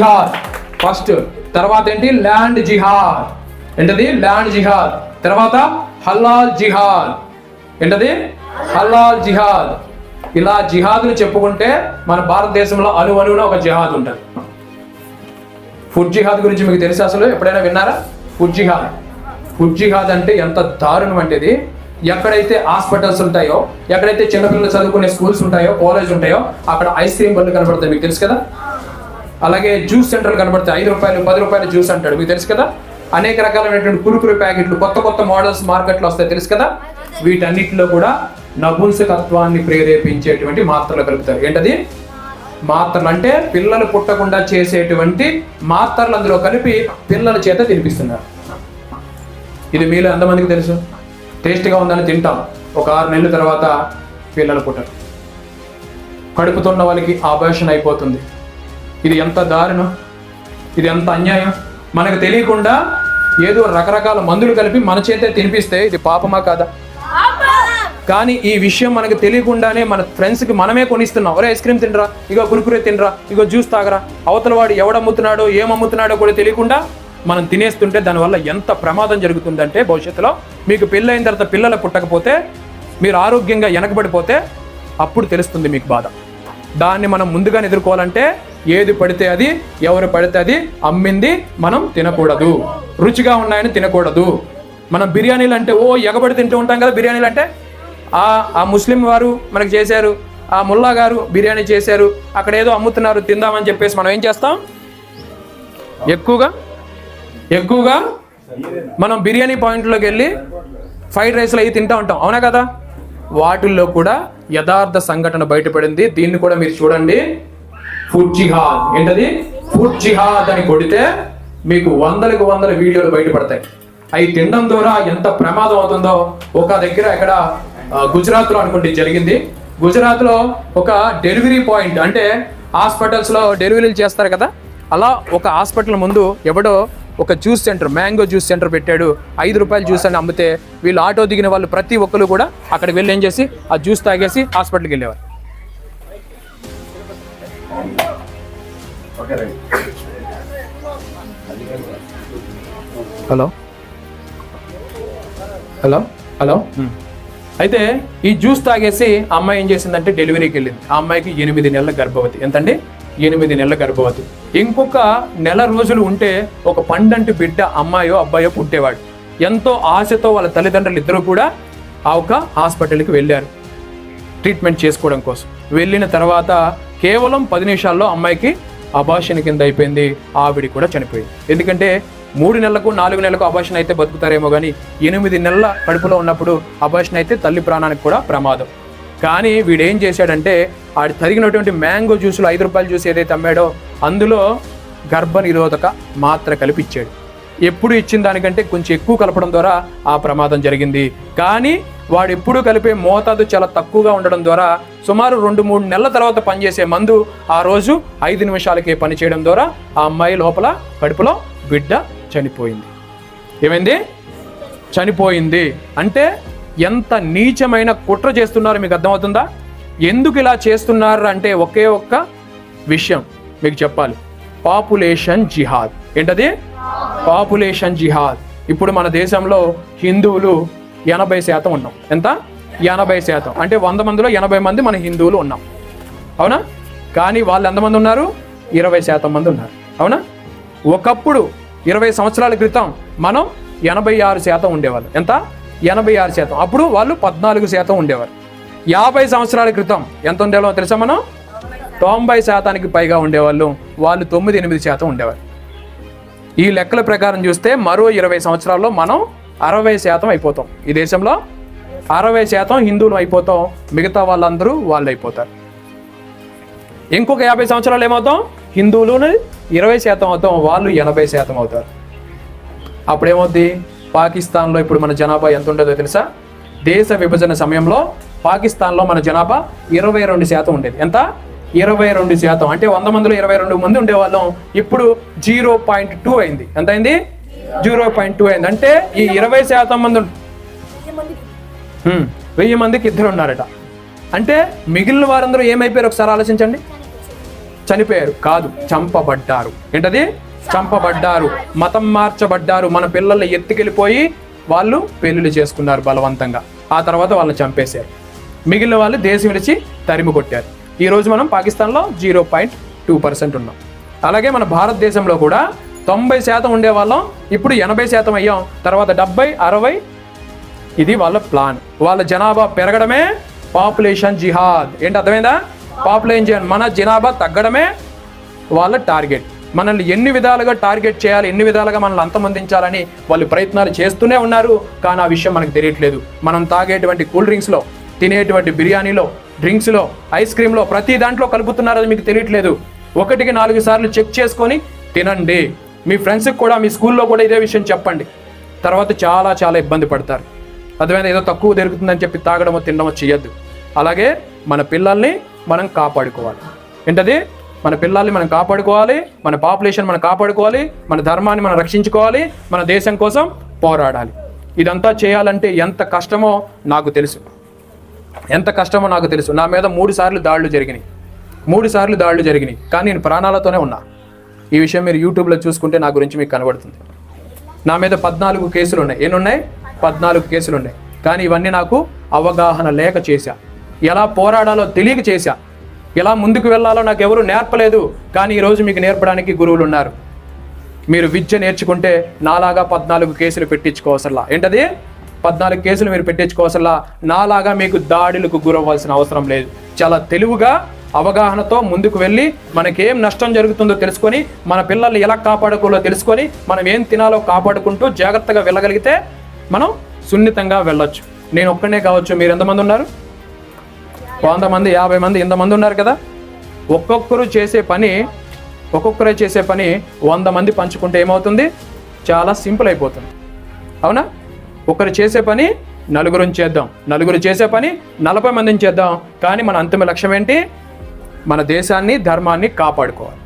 జిహాద్. First తర్వాత ఏంటి? Land జిహాద్. ఏంటది? ల్యాండ్ జిహాద్. తర్వాత హల్లాల్ జిహాద్. ఏంటది? హల్లాల్ జిహాద్. ఇలా జిహాద్లు చెప్పుకుంటే మన భారతదేశంలో అను అనువున ఒక జిహాద్ ఉంటుంది. ఫుడ్ జిహాద్ గురించి మీకు తెలుసు అసలు? ఎప్పుడైనా విన్నారా? ఫుడ్ జిహాద్. ఫుడ్ జిహాద్ అంటే ఎంత దారుణం అంటే ఇది ఎక్కడైతే హాస్పిటల్స్ ఉంటాయో ఎక్కడైతే చిన్నపిల్లలు చదువుకునే స్కూల్స్ ఉంటాయో కాలేజ్ ఉంటాయో అక్కడ ఐస్ క్రీమ్ బండ్లు కనబడతాయి మీకు తెలుసు కదా? అలాగే జ్యూస్ సెంటర్లు కనబడతాయి. ఐదు రూపాయలు పది రూపాయలు జ్యూస్ అంటాడు. మీకు తెలుసు కదా? అనేక రకాలైనటువంటి కురుకురు ప్యాకెట్లు కొత్త కొత్త మోడల్స్ మార్కెట్లో వస్తాయి. తెలుసు కదా? వీటన్నిటిలో కూడా నపుంసకత్వాన్ని ప్రేరేపించేటువంటి మాత్రలు కలుపుతారు. ఏంటది? మాత్రలు. అంటే పిల్లలు పుట్టకుండా చేసేటువంటి మాత్రలు అందులో కలిపి పిల్లల చేత తినిపిస్తున్నారు. ఇది మీలో ఎంతమందికి తెలుసు? టేస్ట్గా ఉందని తింటాం. ఒక ఆరు నెలల తర్వాత పిల్లలు పుట్టరు. కడుపుతున్న వాళ్ళకి ఆపరేషన్ అయిపోతుంది. ఇది ఎంత దారుణం? ఇది ఎంత అన్యాయం? మనకు తెలియకుండా ఏదో రకరకాల మందులు కలిపి మన చేతే తినిపిస్తే ఇది పాపమా కాదా? కానీ ఈ విషయం మనకు తెలియకుండానే మన ఫ్రెండ్స్కి మనమే కొనిస్తున్నాం. ఒరే ఐస్ క్రీమ్ తినరా? ఇగో కురుకురే తినరా? ఇగో జ్యూస్ తాగరా? అవతల వాడు ఎవడమ్ముతున్నాడో ఏమమ్ముతున్నాడో కూడా తెలియకుండా మనం తినేస్తుంటే దానివల్ల ఎంత ప్రమాదం జరుగుతుందంటే భవిష్యత్తులో మీకు పెళ్ళైన తర్వాత పిల్లలు పుట్టకపోతే మీరు ఆరోగ్యంగా వెనకబడిపోతే అప్పుడు తెలుస్తుంది మీకు బాధ. దాన్ని మనం ముందుగానే ఎదుర్కోవాలంటే ఏది పడితే అది ఎవరు పడితే అది అమ్మింది మనం తినకూడదు. రుచిగా ఉన్నాయని తినకూడదు. మనం బిర్యానీలు అంటే ఓ ఎగబడి తింటూ ఉంటాం కదా బిర్యానీలు అంటే? ఆ ఆ ముస్లిం వారు మనకు చేశారు ఆ ముల్లా గారు బిర్యానీ చేశారు అక్కడ ఏదో అమ్ముతున్నారు తిందామని చెప్పేసి మనం ఏం చేస్తాం? ఎక్కువగా ఎక్కువగా మనం బిర్యానీ పాయింట్లోకి వెళ్ళి ఫ్రైడ్ రైస్లు అవి తింటూ ఉంటాం. అవునా కదా? వాటిల్లో కూడా యథార్థ సంఘటన బయటపడింది. దీన్ని కూడా మీరు చూడండి. ఫుడ్ జిహాద్ ఏంటది? ఫుడ్ జిహాద్ అని కొడితే మీకు వందలకు వందల వీడియోలు బయటపడతాయి. అవి తినడం ద్వారా ఎంత ప్రమాదం అవుతుందో ఒక దగ్గర ఇక్కడ గుజరాత్లో అనుకుంటే జరిగింది. గుజరాత్లో ఒక డెలివరీ పాయింట్ అంటే హాస్పిటల్స్లో డెలివరీలు చేస్తారు కదా? అలా ఒక హాస్పిటల్ ముందు ఎవడో ఒక juice centre mango juice centre పెట్టాడు. ఐదు రూపాయలు జ్యూస్ అని అమ్మితే వీళ్ళు ఆటో దిగిన వాళ్ళు ప్రతి ఒక్కరు కూడా అక్కడికి వెళ్ళి ఏం చేసి ఆ జ్యూస్ తాగేసి హాస్పిటల్కి వెళ్ళేవారు. హలో? హలో? హలో? అయితే ఈ జ్యూస్ తాగేసి అమ్మాయి ఏం చేసిందంటే డెలివరీకి వెళ్ళింది. ఆ అమ్మాయికి ఎనిమిది నెలల గర్భవతి. ఎంతండి? ఎనిమిది నెలల గర్భవతి. ఇంకొక నెల రోజులు ఉంటే ఒక పండంటి బిడ్డ అమ్మాయో అబ్బాయో పుట్టేవాడు. ఎంతో ఆశతో వాళ్ళ తల్లిదండ్రులు ఇద్దరు కూడా ఆ ఒక హాస్పిటల్కి వెళ్ళారు. ట్రీట్మెంట్ చేసుకోవడం కోసం. వెళ్ళిన తర్వాత కేవలం పది నిమిషాల్లో అమ్మాయికి అబాషన్ కింద అయిపోయింది ఆవిడ కూడా చనిపోయింది. ఎందుకంటే మూడు నెలలకు నాలుగు నెలలకు అభాషణ అయితే బతుకుతారేమో కానీ ఎనిమిది నెలల కడుపులో ఉన్నప్పుడు అబాషన్ అయితే తల్లి ప్రాణానికి కూడా ప్రమాదం. కానీ వీడేం చేశాడంటే ఆడి తరిగినటువంటి మ్యాంగో జ్యూస్లో ఐదు రూపాయల జ్యూస్ ఏదైతే అమ్మాడో అందులో గర్భ నిరోధక మాత్ర కలిపి ఇచ్చాడు ఎప్పుడు ఇచ్చిన దానికంటే కొంచెం ఎక్కువ కలపడం ద్వారా ఆ ప్రమాదం జరిగింది. కానీ వాడు ఎప్పుడూ కలిపే మోతాదు చాలా తక్కువగా ఉండడం ద్వారా సుమారు రెండు మూడు నెలల తర్వాత పనిచేసే మందు ఆ రోజు ఐదు నిమిషాలకే పనిచేయడం ద్వారా ఆ అమ్మాయి లోపల కడుపులో బిడ్డ చనిపోయింది. ఏమైంది? చనిపోయింది. అంటే ఎంత నీచమైన కుట్ర చేస్తున్నారో మీకు అర్థమవుతుందా? ఎందుకు ఇలా చేస్తున్నారు అంటే ఒకే ఒక్క విషయం మీకు చెప్పాలి. పాపులేషన్ జిహాద్. ఏంటది? పాపులేషన్ జిహాద్. ఇప్పుడు మన దేశంలో హిందువులు ఎనభై శాతం ఉన్నాం. ఎంత? ఎనభై శాతం. అంటే వంద మందిలో ఎనభై మంది మన హిందువులు ఉన్నాం. అవునా? కానీ వాళ్ళు ఎంతమంది ఉన్నారు? ఇరవై శాతం మంది ఉన్నారు. అవునా? ఒకప్పుడు ఇరవై సంవత్సరాల క్రితం మనం ఎనభై ఆరు శాతం ఉండేవాళ్ళు. ఎంత? ఎనభై ఆరు శాతం. అప్పుడు వాళ్ళు పద్నాలుగు శాతం ఉండేవారు. యాభై సంవత్సరాల క్రితం ఎంత ఉండేవాళ్ళో తెలుసా మనం? తొంభై శాతానికి పైగా ఉండేవాళ్ళు. వాళ్ళు తొమ్మిది ఎనిమిది శాతం ఉండేవారు. ఈ లెక్కల ప్రకారం చూస్తే మరో ఇరవై సంవత్సరాల్లో మనం అరవై శాతం అయిపోతాం. ఈ దేశంలో అరవై శాతం హిందువులు అయిపోతాం. మిగతా వాళ్ళందరూ వాళ్ళు అయిపోతారు. ఇంకొక యాభై సంవత్సరాలు ఏమవుతాం? హిందువులు ఇరవై శాతం అవుతాం. వాళ్ళు ఎనభై శాతం అవుతారు. అప్పుడేమవుద్ది? పాకిస్తాన్లో ఇప్పుడు మన జనాభా ఎంత ఉండదో తెలుసా? దేశ విభజన సమయంలో పాకిస్తాన్లో మన జనాభా ఇరవై రెండు శాతం ఉండేది. ఎంత? ఇరవై రెండు శాతం. అంటే వంద మందిలో ఇరవై రెండు మంది ఉండేవాళ్ళం. ఇప్పుడు జీరో పాయింట్ టూ అయింది. ఎంత అయింది జీరో పాయింట్ టూ అయింది. అంటే ఈ ఇరవై శాతం మంది వెయ్యి మందికి ఇద్దరు ఉన్నారట. అంటే మిగిలిన వారందరూ ఏమైపోయారు? ఒకసారి ఆలోచించండి. చనిపోయారు. కాదు చంపబడ్డారు. ఏంటది? చంపబడ్డారు. మతం మార్చబడ్డారు. మన పిల్లల్ని ఎత్తుకెళ్ళిపోయి వాళ్ళు పెళ్ళిళ్ళు చేసుకున్నారు బలవంతంగా. ఆ తర్వాత వాళ్ళని చంపేశారు. మిగిలిన వాళ్ళు దేశం విడిచి తరిమి కొట్టారు. ఈరోజు మనం పాకిస్తాన్లో జీరో పాయింట్ టూ పర్సెంట్ ఉన్నాం. అలాగే మన భారతదేశంలో కూడా తొంభై శాతం ఉండేవాళ్ళం ఇప్పుడు ఎనభై శాతం అయ్యాం. తర్వాత డెబ్బై అరవై ఇది వాళ్ళ ప్లాన్. వాళ్ళ జనాభా పెరగడమే పాపులేషన్ జిహాద్. ఏంటి అర్థమైందా? పాపులేషన్ మన జనాభా తగ్గడమే వాళ్ళ టార్గెట్. మనల్ని ఎన్ని విధాలుగా టార్గెట్ చేయాలి ఎన్ని విధాలుగా మనల్ని అంతమందించాలని వాళ్ళు ప్రయత్నాలు చేస్తూనే ఉన్నారు. కానీ ఆ విషయం మనకు తెలియట్లేదు. మనం తాగేటువంటి కూల్ డ్రింక్స్లో తినేటువంటి బిర్యానీలో డ్రింక్స్లో ఐస్ క్రీమ్లో ప్రతి దాంట్లో కలుపుతున్నారు అది మీకు తెలియట్లేదు. ఒకటికి నాలుగు సార్లు చెక్ చేసుకొని తినండి. మీ ఫ్రెండ్స్కి కూడా మీ స్కూల్లో కూడా ఇదే విషయం చెప్పండి. తర్వాత చాలా చాలా ఇబ్బంది పడతారు. అర్థమైనా ఏదో తక్కువ దొరుకుతుందని చెప్పి తాగడమో తినడమో చేయొద్దు అలాగే మన పిల్లల్ని మనం కాపాడుకోవాలి. ఏంటది? మన పిల్లల్ని మనం కాపాడుకోవాలి మన పాపులేషన్ మనం కాపాడుకోవాలి మన ధర్మాన్ని మనం రక్షించుకోవాలి మన దేశం కోసం పోరాడాలి. ఇదంతా చేయాలంటే ఎంత కష్టమో నాకు తెలుసు. ఎంత కష్టమో నాకు తెలుసు. నా మీద మూడు సార్లు దాడులు జరిగినాయి. మూడు సార్లు దాడులు జరిగినాయి. కానీ నేను ప్రాణాలతోనే ఉన్నా. ఈ విషయం మీరు యూట్యూబ్లో చూసుకుంటే నా గురించి మీకు కనబడుతుంది. నా మీద పద్నాలుగు కేసులు ఉన్నాయి. ఎన్ని ఉన్నాయి పద్నాలుగు కేసులు ఉన్నాయి. కానీ ఇవన్నీ నాకు అవగాహన లేక చేశా. ఎలా పోరాడాలో తెలియక చేశా. ఎలా ముందుకు వెళ్ళాలో నాకు ఎవరు నేర్పలేదు. కానీ ఈరోజు మీకు నేర్పడానికి గురువులు ఉన్నారు. మీరు విద్య నేర్చుకుంటే నాలాగా పద్నాలుగు కేసులు పెట్టించుకోవసరలా ఏంటది? పద్నాలుగు కేసులు మీరు పెట్టించుకోవసరలా నాలాగా మీకు దాడులకు గురవ్వాల్సిన అవసరం లేదు. చాలా తెలివిగా అవగాహనతో ముందుకు వెళ్ళి మనకేం నష్టం జరుగుతుందో తెలుసుకొని మన పిల్లల్ని ఎలా కాపాడుకోవాలో తెలుసుకొని మనం ఏం తినాలో కాపాడుకుంటూ జాగ్రత్తగా వెళ్ళగలిగితే మనం సున్నితంగా వెళ్ళొచ్చు. నేను ఒక్కనే కావచ్చు మీరు ఎంతమంది ఉన్నారు? వంద మంది యాభై మంది ఇంతమంది ఉన్నారు కదా? ఒక్కొక్కరు చేసే పని ఒక్కొక్కరే చేసే పని వంద మంది పంచుకుంటే ఏమవుతుంది? చాలా సింపుల్ అయిపోతుంది. అవునా? ఒకరు చేసే పని నలుగురు చేద్దాం. నలుగురు చేసే పని నలభై మందిని చేద్దాం. కానీ మన అంతిమ లక్ష్యం ఏంటి? మన దేశాన్ని ధర్మాన్ని కాపాడుకోవాలి.